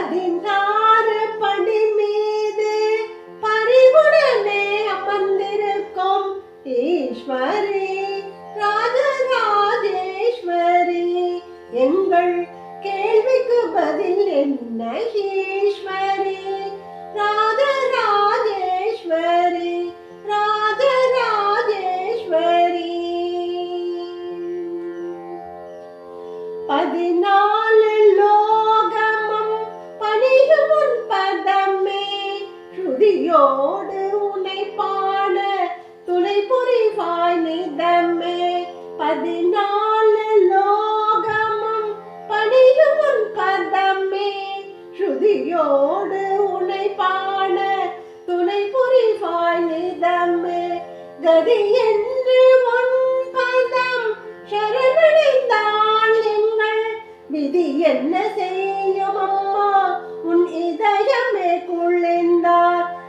பதினாறு படி மீது பறிவுடனே அமர்ந்திருக்கும் ஈஸ்வரி ராஜராஜேஸ்வரி எங்கள் கேள்விக்கு பதில் என்ன ஈஸ்வரி? உயிரோடு உனை பாட துணை புரிவாய் நிதமே. பதினாலு லோகமும் பணியும் பதமே ஸ்ருதியோடு உனை பாட துணை புரிவாய் நிதமே. கதியின்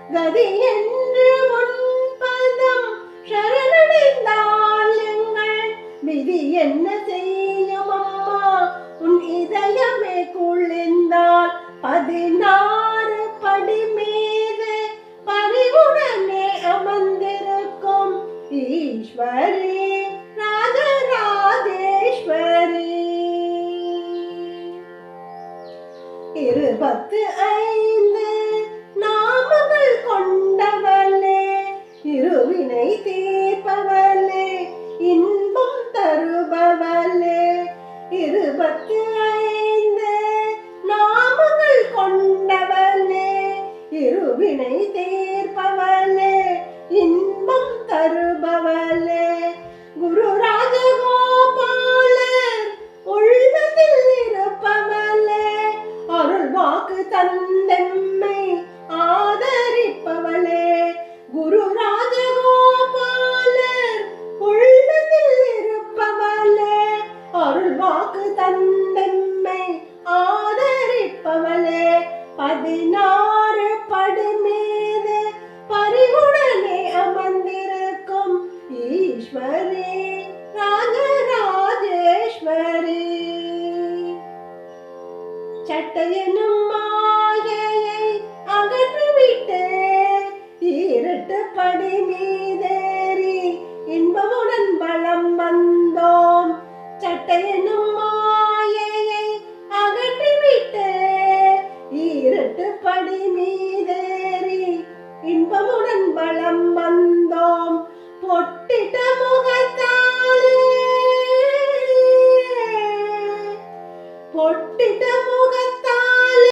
கதி என்று உன் பதம் எங்கள் விதி என்ன செய்யும் அம்மா? உன் இதயமே குளிர்ந்தால் பதினாறு படி மீது பறிவுடனே அமர்ந்திருக்கும் ஈஸ்வரி ராஜராஜேஸ்வரி இருபத்து ஐந்து கொண்டவளே இருவினை தீர்ப்பவளே இன்பம் தருபவளே. இருபத்தி ஐந்து நாமங்கள் கொண்டவளே இருவினை தீர்ப்பவளே இன்பம் தருபவளே. குரு ராஜகோபாலர் உள்ளத்தில் இருப்பவளே அருள் வாக்கு தன் வாக்கு ஆதரிப்பவளே பதினாறு படு மீது பறிவுடனே அமர்ந்திருக்கும் ஈஸ்வரி ராஜராஜேஸ்வரி. சட்டையனும் இன்பமுடன் வளம் வந்தோம். பொட்டிட